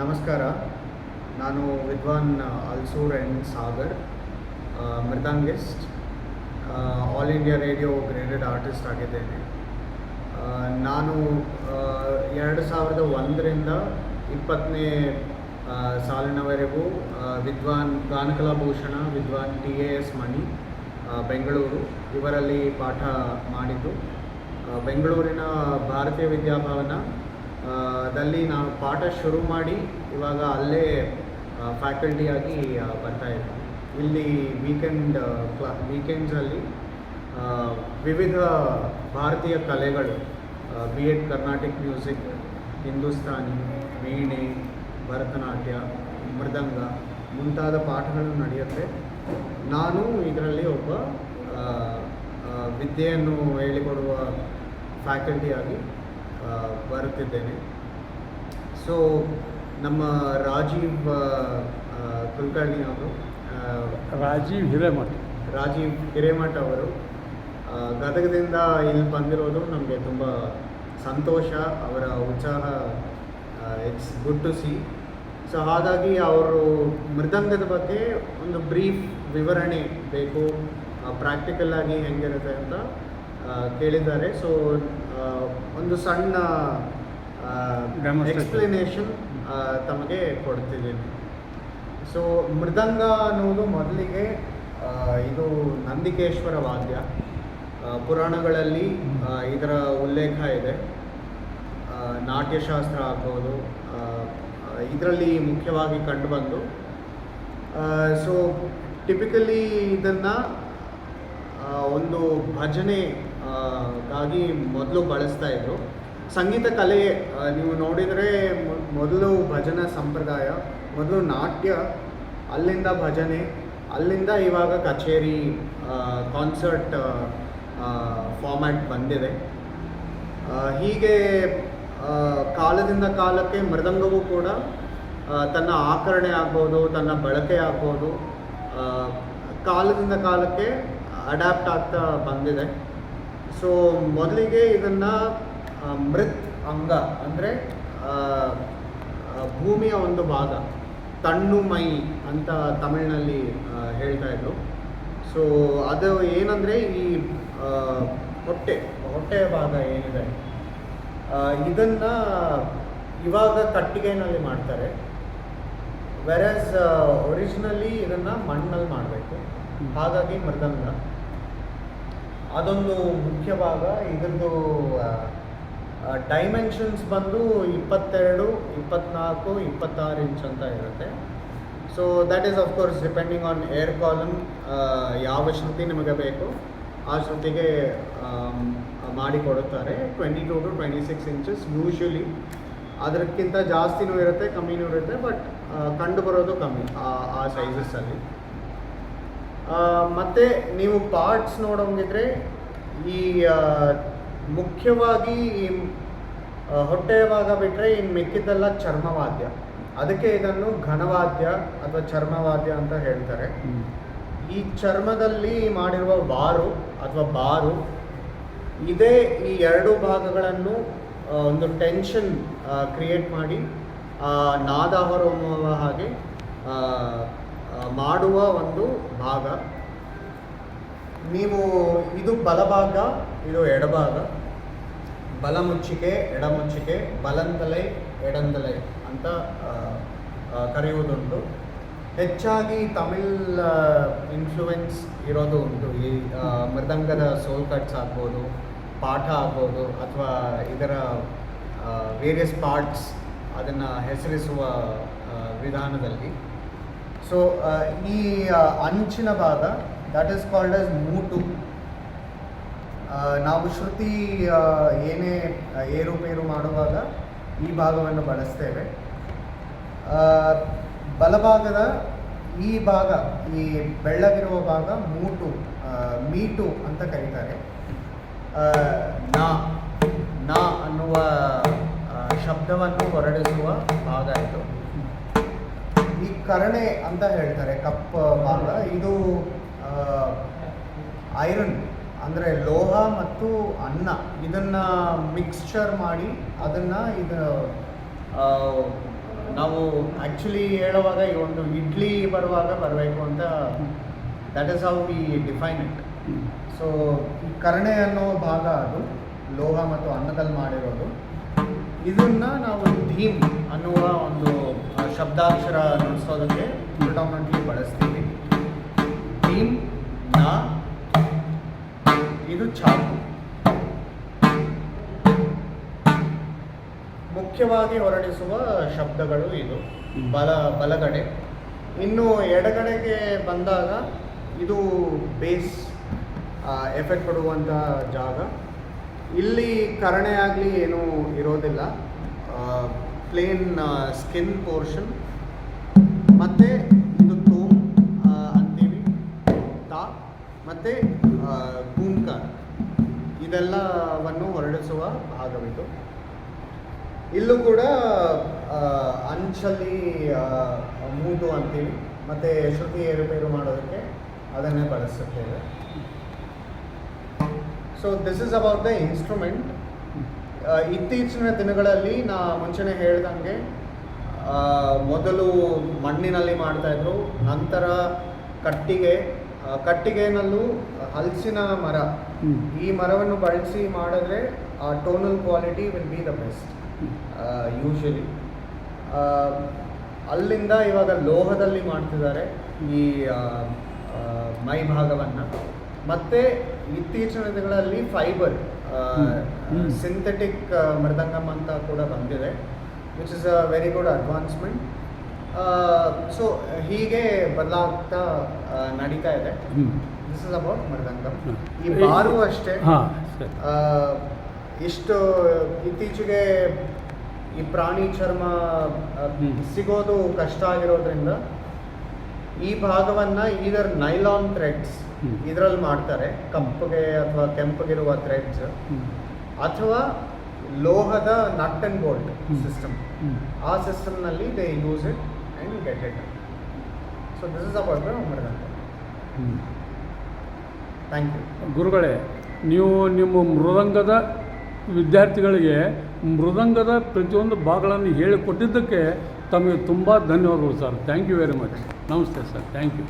ನಮಸ್ಕಾರ. ನಾನು ವಿದ್ವಾನ್ Alsur and Sagar mridangist All India Radio graded artist ಆಗಿದ್ದೇನೆ. ನಾನು ಎರಡು ಸಾವಿರದ ಒಂದರಿಂದ ಇಪ್ಪತ್ತನೇ ಸಾಲಿನವರೆಗೂ ವಿದ್ವಾನ್ ವಿದ್ವಾನ್ ಗಾನಕಲಾಭೂಷಣ, ವಿದ್ವಾನ್ T. A. S. Mani Bengaluru, ಇವರಲ್ಲಿ ಪಾಠ ಮಾಡಿದ್ದು. ಬೆಂಗಳೂರಿನ ಭಾರತೀಯ ವಿದ್ಯಾಭವನ ದಲ್ಲಿ ನಾನು ಪಾಠ ಶುರು ಮಾಡಿ ಇವಾಗ ಅಲ್ಲೇ ಫ್ಯಾಕಲ್ಟಿಯಾಗಿ ಬರ್ತಾ ಇದ್ದೀನಿ ಇಲ್ಲಿ ವೀಕೆಂಡ್ ಕ್ಲಾ ವೀಕೆಂಡ್ಸಲ್ಲಿ ವಿವಿಧ ಭಾರತೀಯ ಕಲೆಗಳು B Ed Carnatic music Hindustani, ವೀಣೆ, ಭರತನಾಟ್ಯ, ಮೃದಂಗ ಮುಂತಾದ ಪಾಠಗಳು ನಡೆಯುತ್ತೆ. ನಾನು ಇದರಲ್ಲಿ ಒಬ್ಬ ವಿದ್ಯೆಯನ್ನು ಹೇಳಿಕೊಡುವ ಫ್ಯಾಕಲ್ಟಿಯಾಗಿ ಬರುತ್ತಿದ್ದೇನೆ. ಸೊ ನಮ್ಮ ರಾಜೀವ್ ಕುಲಕರ್ಣಿ ಅವರು ರಾಜೀವ್ ಹಿರೇಮಠ. ರಾಜೀವ್ ಹಿರೇಮಠ ಅವರು ಗದಗದಿಂದ ಇಲ್ಲಿ ಬಂದಿರೋದು ನಮಗೆ ತುಂಬ ಸಂತೋಷ ಅವರ ಉತ್ಸಾಹ it's good to see so ಹಾಗಾಗಿ ಅವರು ಮೃದಂಗದ ಬಗ್ಗೆ ಒಂದು ಬ್ರೀಫ್ ವಿವರಣೆ ಬೇಕು ಪ್ರಾಕ್ಟಿಕಲ್ ಆಗಿ ಹೆಂಗಿರುತ್ತೆ ಅಂತ ಕೇಳಿದ್ದಾರೆ. ಸೊ ಒಂದು ಸಣ್ಣ. ಎಕ್ಸ್ಪ್ಲನೇಷನ್ ತಮಗೆ ಕೊಡ್ತಿದ್ದೀನಿ ಸೊ ಮೃದಂಗ ಅನ್ನೋದು ಮೊದಲಿಗೆ ಇದು ನಂದಿಕೇಶ್ವರ ವಾದ್ಯ. ಪುರಾಣಗಳಲ್ಲಿ ಇದರ ಉಲ್ಲೇಖ ಇದೆ. ನಾಟ್ಯಶಾಸ್ತ್ರ ಆಗ್ಬೋದು ಇದರಲ್ಲಿ ಮುಖ್ಯವಾಗಿ ಕಂಡುಬಂದು. ಸೊ ಟಿಪಿಕಲಿ ಇದನ್ನು ಒಂದು ಭಜನೆ ಗಾಗಿ ಮೊದಲು ಬಳಸ್ತಾ ಇದ್ರು. ಸಂಗೀತ ಕಲೆ ನೀವು ನೋಡಿದರೆ ಮೊದಲು ಭಜನಾ ಸಂಪ್ರದಾಯ, ಮೊದಲು ನಾಟ್ಯ, ಅಲ್ಲಿಂದ ಭಜನೆ, ಅಲ್ಲಿಂದ ಇವಾಗ ಕಚೇರಿ ಕಾನ್ಸರ್ಟ್ ಫಾರ್ಮ್ಯಾಟ್ ಬಂದಿದೆ. ಹೀಗೆ ಕಾಲದಿಂದ ಕಾಲಕ್ಕೆ ಮೃದಂಗವೂ ಕೂಡ ತನ್ನ ಆಕರಣೆ ಆಗ್ಬೋದು, ತನ್ನ ಬಳಕೆ ಆಗ್ಬೋದು ಕಾಲದಿಂದ ಕಾಲಕ್ಕೆ ಅಡ್ಯಾಪ್ಟ್ ಆಗ್ತಾ ಬಂದಿದೆ. ಸೊ ಮೊದಲಿಗೆ ಇದನ್ನು ಮೃತ್ ಅಂಗ ಅಂದರೆ ಭೂಮಿಯ ಒಂದು ಭಾಗ ತಣ್ಣು ಮೈ ಅಂತ ತಮಿಳಿನಲ್ಲಿ ಹೇಳ್ತಾ ಇದ್ರು. ಸೊ ಅದು ಏನಂದರೆ ಈ ಹೊಟ್ಟೆ ಹೊಟ್ಟೆಯ ಭಾಗ ಏನಿದೆ ಇದನ್ನ ಇವಾಗ ಕಟ್ಟಿಗೆನಲ್ಲಿ ಮಾಡ್ತಾರೆ. ವೆರಸ್ ಒರಿಜಿನಲಿ ಇದನ್ನ ಮಣ್ಣಲ್ಲಿ ಮಾಡಬೇಕು. ಹಾಗಾಗಿ ಮೃದಂಗ. ಅದೊಂದು ಮುಖ್ಯ ಭಾಗ. ಇದರದ್ದು ಡೈಮೆನ್ಷನ್ಸ್ ಬಂದು ಇಪ್ಪತ್ತೆರಡು, ಇಪ್ಪತ್ನಾಲ್ಕು, ಇಪ್ಪತ್ತಾರು ಇಂಚ್ ಅಂತ ಇರುತ್ತೆ. So that is of course depending on air column ಯಾವ ಶ್ರುತಿ ನಿಮಗೆ ಬೇಕು. ಆ ಶ್ರುತಿಗೆ ಮಾಡಿಕೊಡುತ್ತಾರೆ. Twenty two two twenty six inches usually ಅದಕ್ಕಿಂತ ಜಾಸ್ತಿನೂ ಇರುತ್ತೆ, ಕಮ್ಮಿನೂ ಇರುತ್ತೆ ಬಟ್ ಕಂಡು ಬರೋದು ಕಮ್ಮಿ, ಆ ಸೈಜಸ್ಸಲ್ಲಿ ಮತ್ತು ನೀವು ಪಾರ್ಟ್ಸ್ ನೋಡೋಂಗಿದ್ರೆ ಈ ಮುಖ್ಯವಾಗಿ ಈ ಹೊಟ್ಟೆಯ ಭಾಗ ಬಿಟ್ಟರೆ ಇನ್ನು ಮಿಕ್ಕಿದ್ದೆಲ್ಲ ಚರ್ಮವಾದ್ಯ. ಅದಕ್ಕೆ ಇದನ್ನು ಘನವಾದ್ಯ ಅಥವಾ ಚರ್ಮವಾದ್ಯ ಅಂತ ಹೇಳ್ತಾರೆ. ಈ ಚರ್ಮದಲ್ಲಿ ಮಾಡಿರುವ ಬಾರು ಅಥವಾ ಬಾರು ಇದೇ ಈ ಎರಡು ಭಾಗಗಳನ್ನು ಒಂದು ಟೆನ್ಷನ್ ಕ್ರಿಯೇಟ್ ಮಾಡಿ ನಾದ ಹೊರಹೊಮ್ಮುವ ಹಾಗೆ ಮಾಡುವ ಒಂದು ಭಾಗ. ನೀವು ಇದು ಬಲಭಾಗ, ಇದು ಎಡಭಾಗ. ಬಲ ಮುಚ್ಚಿಕೆ, ಎಡ ಮುಚ್ಚಿಕೆ, ಬಲಂತಲೈ, ಎಡಂತಲೈ ಅಂತ ಕರೆಯುವುದುಂಟು. ಹೆಚ್ಚಾಗಿ ತಮಿಳ್ ಇನ್ಫ್ಲೂಯೆನ್ಸ್ ಇರೋದು ಉಂಟು. ಈ ಮೃದಂಗದ ಸೋಲ್ ಕಟ್ಸ್ ಆಗ್ಬೋದು, ಪಾಠ ಆಗ್ಬೋದು, ಅಥವಾ ಇದರ ವೇರಿಯಸ್ ಪಾರ್ಟ್ಸ್ ಅದನ್ನು ಹೆಸರಿಸುವ ವಿಧಾನದಲ್ಲಿ. ಸೊ ಈ ಆ, ಅಂಚಿನ ಭಾಗ ದಟ್ ಈಸ್ ಕಾಲ್ಡ್ ಆಸ್ ಮೂಟು. ಆ, ನಾವು ಶ್ರುತಿ ಏನೇ ಏರುಪೇರು ಮಾಡುವಾಗ ಈ ಭಾಗವನ್ನು ಬಳಸ್ತೇವೆ. ಬಲಭಾಗದ ಈ ಭಾಗ ಈ ಬೆಳ್ಳಗಿರುವ ಭಾಗ ಮೂಟು ಮೀಟು ಅಂತ ಕರೀತಾರೆ. ನಾ ನಾ ಅನ್ನುವ ಶಬ್ದವನ್ನು ಹೊರಡಿಸುವ ಭಾಗ ಇದು. ಈ ಕರಣೆ ಅಂತ ಹೇಳ್ತಾರೆ ಕಪ್ ಭಾಗ ಇದು ಐರನ್, ಅಂದರೆ ಲೋಹ ಮತ್ತು ಅನ್ನ. ಇದನ್ನು ಮಿಕ್ಸ್ಚರ್ ಮಾಡಿ ಅದನ್ನು ಇದು ನಾವು ಆ್ಯಕ್ಚುಲಿ ಹೇಳುವಾಗ ಈ ಒಂದು ಇಡ್ಲಿ ಬರುವಾಗ ಬರಬೇಕು ಅಂತ that is how we define it so ಈ ಕರಣೆ ಅನ್ನೋ ಭಾಗ ಅದು, ಲೋಹ ಮತ್ತು ಅನ್ನದಲ್ಲಿ ಮಾಡಿರೋದು. ಇದನ್ನು ನಾವು ಧೀಮ್ ಅನ್ನುವ ಒಂದು ಶಬ್ದಾಕ್ಷರ ನಡೆಸೋದಕ್ಕೆ ಪ್ರಿಡಾಮಿನೆಂಟ್ಲಿ ಬಳಸ್ತೀವಿ. ಟೀಮ್ ನಾ ಇದು ಚಾಕು. ಮುಖ್ಯವಾಗಿ ಹೊರಡಿಸುವ ಶಬ್ದಗಳು ಇದು. ಬಲ ಬಲಗಡೆ. ಇನ್ನು ಎಡಗಡೆಗೆ ಬಂದಾಗ ಇದು ಬೇಸ್ ಎಫೆಕ್ಟ್ ಕೊಡುವಂಥ ಜಾಗ. ಇಲ್ಲಿ ಕರಣೆ ಆಗಲಿ ಏನೂ ಇರೋದಿಲ್ಲ. ಪ್ಲೇನ್ ಸ್ಕಿನ್ ಪೋರ್ಷನ್ ಮತ್ತು ಇದು ತೋಮ್ ಅಂತೀವಿ. ತಾ, ಮತ್ತು ಭೂಮ್ಕಾರ ಇದೆಲ್ಲವನ್ನು ಹೊರಡಿಸುವ ಭಾಗವಿದು. ಇಲ್ಲೂ ಕೂಡ ಅಂಚಲಿ ಮೂಟು ಅಂತೀವಿ. ಮತ್ತು ಶ್ರುತಿ ಏರುಪೇರು ಮಾಡೋದಕ್ಕೆ ಅದನ್ನೇ ಬಳಸುತ್ತೇವೆ. So this is about the instrument ಇತ್ತೀಚಿನ ದಿನಗಳಲ್ಲಿ ನಾ ಮುಂಚೆನೇ ಹೇಳ್ದಂಗೆ ಮೊದಲು ಮಣ್ಣಿನಲ್ಲಿ ಮಾಡ್ತಾಯಿದ್ರು ನಂತರ ಕಟ್ಟಿಗೆ ಕಟ್ಟಿಗೆನಲ್ಲೂ ಹಲಸಿನ ಮರ. ಈ ಮರವನ್ನು ಬಳಸಿ ಮಾಡಿದ್ರೆ ಆ tonal quality will be the best usually ಅಲ್ಲಿಂದ ಇವಾಗ ಲೋಹದಲ್ಲಿ ಮಾಡ್ತಿದ್ದಾರೆ ಈ ಮೈ ಭಾಗವನ್ನು ಮತ್ತು ಇತ್ತೀಚಿನ ದಿನಗಳಲ್ಲಿ ಫೈಬರ್. ಸಿಂಥೆಟಿಕ್ ಮೃದಂಗಮ್ ಅಂತ ಕೂಡ ಬಂದಿದೆ which is a very good advancement so ಹೀಗೆ ಬದಲಾಗ್ತಾ ನಡೀತಾ ಇದೆ. ದಿಸ್ ಇಸ್ ಅಬೌಟ್ ಮೃದಂಗಮ್ ಈ ಬಾರು ಅಷ್ಟೇ ಇಷ್ಟು ಇತ್ತೀಚೆಗೆ ಈ ಪ್ರಾಣಿ ಚರ್ಮ ಸಿಗೋದು ಕಷ್ಟ ಆಗಿರೋದ್ರಿಂದ ಈ ಭಾಗವನ್ನ ಈದರ್ ನೈಲಾನ್ ಥ್ರೆಡ್ಸ್. ಇದರಲ್ಲಿ ಮಾಡ್ತಾರೆ ಕಪ್ಪಗೆ ಅಥವಾ ಕೆಂಪಗಿರುವ ಥ್ರೆಡ್ಸ್. ಅಥವಾ ಲೋಹದ ನಟ್ ಅಂಡ್ ಬೋಲ್ಟ್ ಸಿಸ್ಟಮ್. ಆ ಸಿಸ್ಟಮ್ನಲ್ಲಿ they use it and get it so this is about ಮಾಡಿದಂತ. ಥ್ಯಾಂಕ್ ಯು ಗುರುಗಳೇ ನೀವು ನಿಮ್ಮ ಮೃದಂಗದ ವಿದ್ಯಾರ್ಥಿಗಳಿಗೆ ಮೃದಂಗದ ಪ್ರತಿಯೊಂದು ಭಾಗಗಳನ್ನು ಹೇಳಿಕೊಟ್ಟಿದ್ದಕ್ಕೆ ತಮಗೆ ತುಂಬ ಧನ್ಯವಾದಗಳು sir. Thank you very much ನಮಸ್ತೆ ಸರ್. Thank you